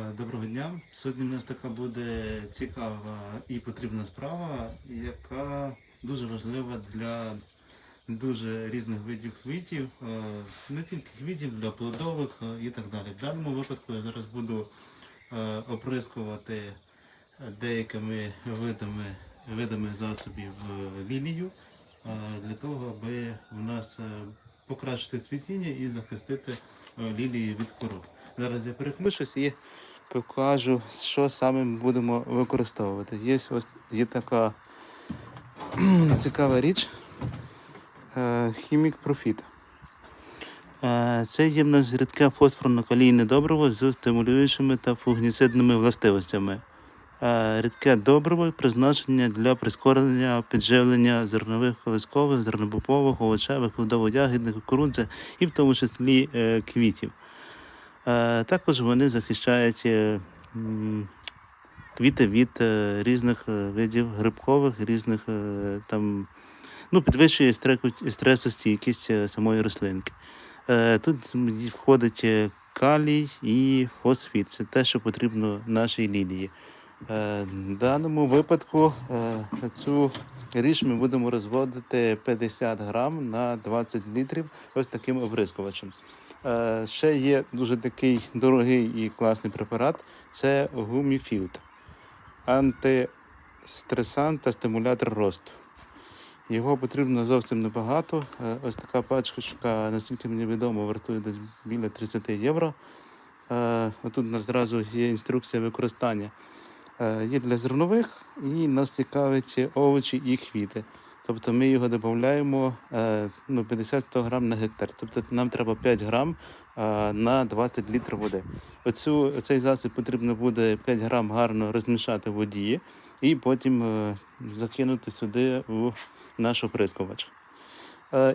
Е, Доброго дня. Сьогодні у нас така буде цікава і потрібна справа, яка дуже важлива для дуже різних видів квітів, е, не тільки квітів, для плодових е, і так далі. В даному випадку я зараз буду оприскувати деякими видами, видами засобів лілію для того, аби у нас покращити цвітіння і захистити лілії від хвороб. Зараз я переключусь і покажу, що саме ми будемо використовувати. Є ось є така цікава річ. е, Хімік Профіт. Е, Це є в нас рідке фосфорно-калійне добриво з стимулюючими та фунгіцидними властивостями. Е, Рідке добриво призначення для прискорення підживлення зернових колискових, зернобобових, овочевих, плодово-ягідних, кукурудзи і в тому числі квітів. Е, Також вони захищають е, квіти від е, різних видів грибкових, різних там, ну, підвищує стресостійкість самої рослинки. Тут входить калій і фосфіт. Це те, що потрібно нашій лілії. В даному випадку цю річ ми будемо розводити 50 грам на 20 літрів ось таким оприскувачем. Е, Ще є дуже такий дорогий і класний препарат це гуміфілд. Антистресант та стимулятор росту. Його потрібно зовсім небагато. Е, Ось така пачка, наскільки мені відомо, вартує десь біля 30 євро. Е, нас зразу є інструкція використання. Є для зернових і нас цікавить овочі і квіти. Тобто ми його додаємо е, ну, 50-100 грам на гектар. Тобто нам треба 5 грам е, на 20 літрів води. Оцю, цей засіб потрібно буде 5 грам гарно розмішати в воді і потім е, закинути сюди у наш оприскувач.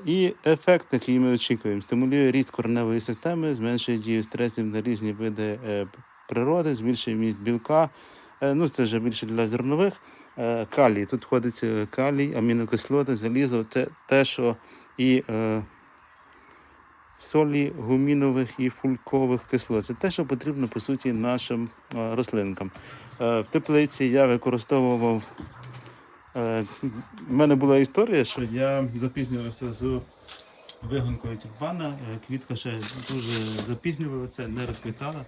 І ефект, який ми очікуємо, стимулює ріст кореневої системи, зменшує дію стресів на різні види природи, збільшує міст білка. Ну, це вже більше для зернових. Е, Калій. Тут входить е, калій, амінокислоти, залізо. Це те, що і е, солі гумінових і фулькових кислот. Це те, що потрібно по суті нашим е, рослинкам. Е, В теплиці я використовував. Е, У мене була історія, що я запізнювався з вигонкою тюльпана. Квітка ще дуже запізнювалася, не розквітала.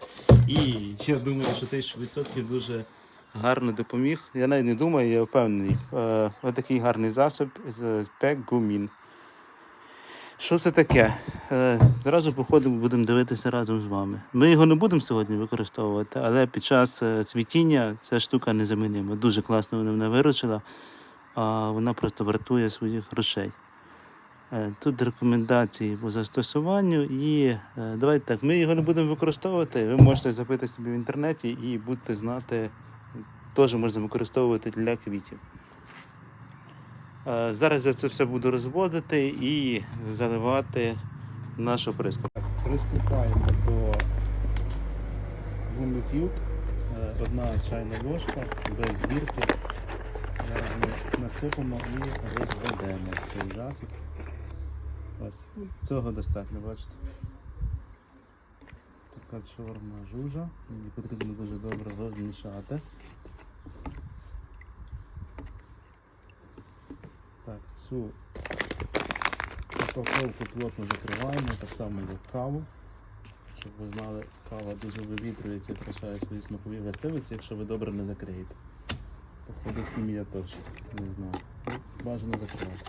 І я думаю, що 1000% дуже гарно допоміг. Я навіть не думаю, я впевнений. Е, Отакий гарний засіб з пегумін. Що це таке? Е, Зразу походимо, будемо дивитися разом з вами. Ми його не будемо сьогодні використовувати, але під час е, цвітіння ця штука незамінима. Дуже класно вона мене виручила, а вона просто вартує своїх грошей. Тут рекомендації по застосуванню і давайте так, ми його не будемо використовувати. Ви можете запити собі в інтернеті і будете знати, теж можна використовувати для квітів. Е, Зараз я це все буду розводити і заливати нашу приску. Приступаємо до гуміфілд. Одна чайна ложка без. Зараз ми насипемо і розведемо цей засіб. Ось, цього достатньо, бачите. Така чорна жужа. Її потрібно дуже добре розмішати. Цю упаковку плотно закриваємо, так само як каву. Щоб ви знали, кава дуже вивітрюється і втрачає свої смакові властивості, якщо ви добре не закриєте. Походу хімія точно, не знаю. Бажано закривати.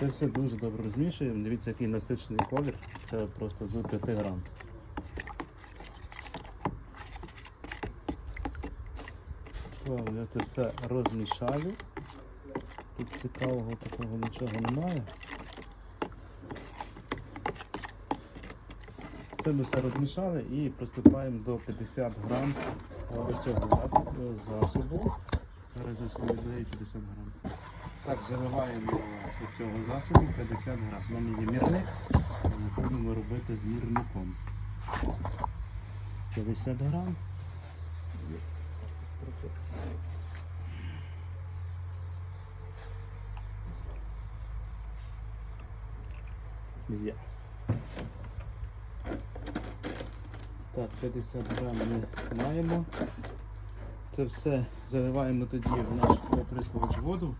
Це все дуже добре розмішуємо. Дивіться, який насичений колір. Це просто з 5 грам. Я це все розмішаю. Тут цікавого такого нічого немає. Це ми все розмішали і приступаємо до 50 грам цього засобу-. Зараз я свою даю 50 грам. Так, заливаємо до цього засобу 50 грам. У мене є мірник, ми будемо робити з мірником. 50 грам. Є. Так, 50 грам ми маємо. Це все заливаємо тоді в наш оприскувач воду.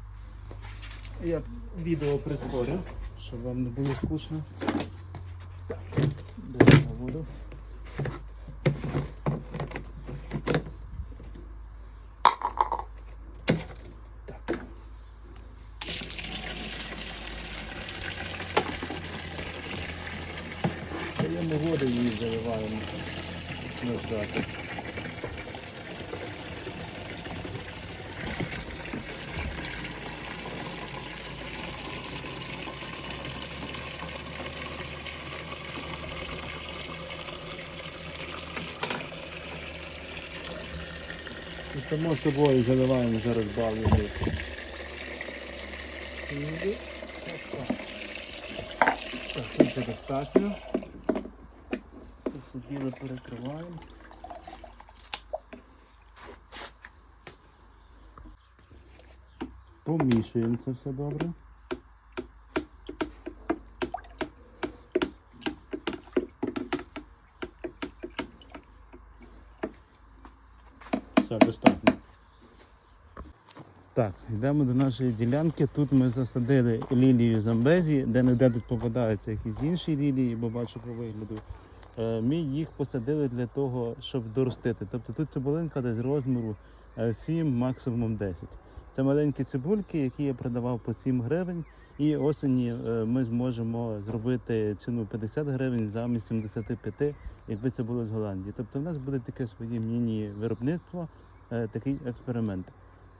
Я відео прискорю, щоб вам не було скучно. Даємо воду. Так. Даємо воду і її заливаємо І само собою заливаємо зараз мику. Так, тут достатньо. Тут все перекриваємо. Помішуємо це все добре. Все, достатньо. Так, йдемо до нашої ділянки. Тут ми засадили лілію замбезі, де не де тут попадаються якісь інші лілії, бо бачу по вигляду. Е, Ми їх посадили для того, щоб доростити. Тобто тут цибулинка десь розміру е, 7, максимум 10. Це маленькі цибульки, які я продавав по 7 гривень. І осені е, ми зможемо зробити ціну 50 гривень замість 75, якби це було з Голландії. Тобто в нас буде таке своє міні-виробництво, е, такий експеримент.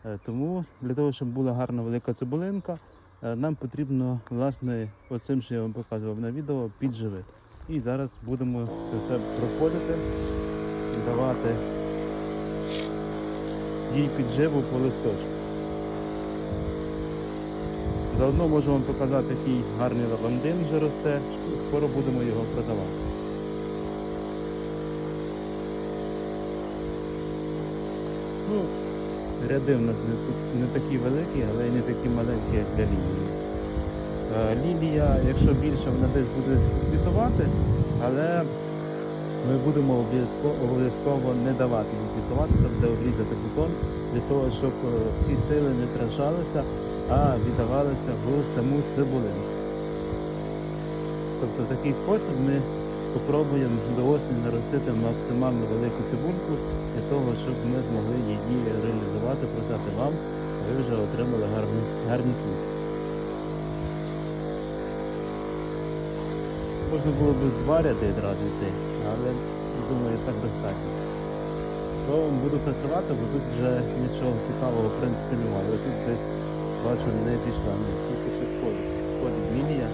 Е, Тому для того, щоб була гарна велика цибулинка, нам потрібно власне оцим, що я вам показував на відео, підживити. І зараз будемо це все проходити, давати їй підживу по листочку. Заодно можу вам показати, який гарний лавандин вже росте. Скоро будемо його продавати. Ну, ряди в нас не, тут не такі великі, але й не такі маленькі, як для лілії. Е, Лілія, якщо більше, вона десь буде квітувати, але ми будемо обов'язково, не давати їй квітувати, тобто обрізати бутон для того, щоб е, всі сили не втрачалися, а віддавалися в саму цибулину. Тобто в такий спосіб ми спробуємо до осені наростити максимально велику цибульку для того, щоб ми змогли її реалізувати, продати вам, а ви вже отримали гарні, гарні квіти. Можна було б два ряди одразу йти, але думаю, так достатньо. То буду працювати, бо тут вже нічого цікавого в принципі немає. Тут десь бачу не зійшла, ні, тільки ще входить. Входить лінія.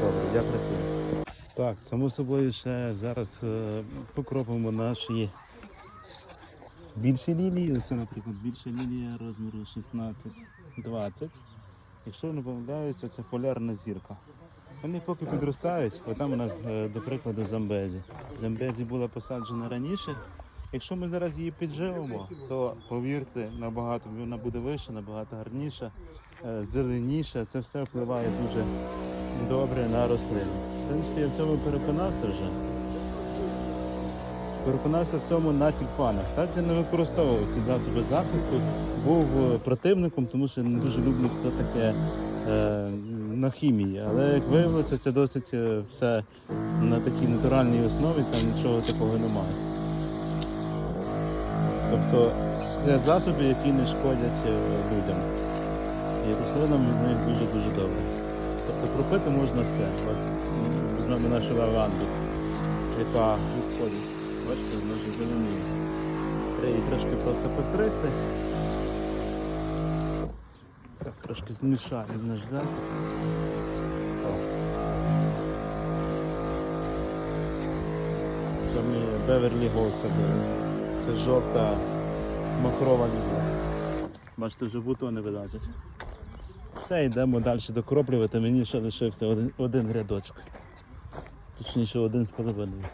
Добре, я працюю. Так, само собою ще зараз е, покропимо наші більші лілії. Це, наприклад, більша лілія розміру 16-20. Якщо не помиляюся, це полярна зірка. Вони поки підростають, бо там у нас, е, до прикладу, замбезі. Замбезі була посаджена раніше. Якщо ми зараз її підживемо, то повірте, набагато вона буде вища, набагато гарніша, е, зеленіша. Це все впливає дуже добре на рослину. В принципі, я в цьому переконався вже. Переконався в цьому на тюльпанах. Так я не використовував ці засоби захисту, був е, противником, тому що я не дуже люблю все таке е, на хімії. Але як виявилося, це досить е, все на такій натуральній основі, там нічого такого немає. Тобто це засоби, які не шкодять е, людям. І рослинам від них дуже-дуже добре. Тобто пропити можна все. М, візьмемо нашу лаванду, яка відходить. Бачите, вона вже зеленіє. Треба її трошки просто постригти. Так, трошки змішаємо наш засіб. Це ми Беверлі Голд садили. Це жовта махрова лінія. Бачите, вже бутони вилазять. Все, йдемо далі докроплювати. Мені ще лишився один, один рядочок. Точніше, один з половиною.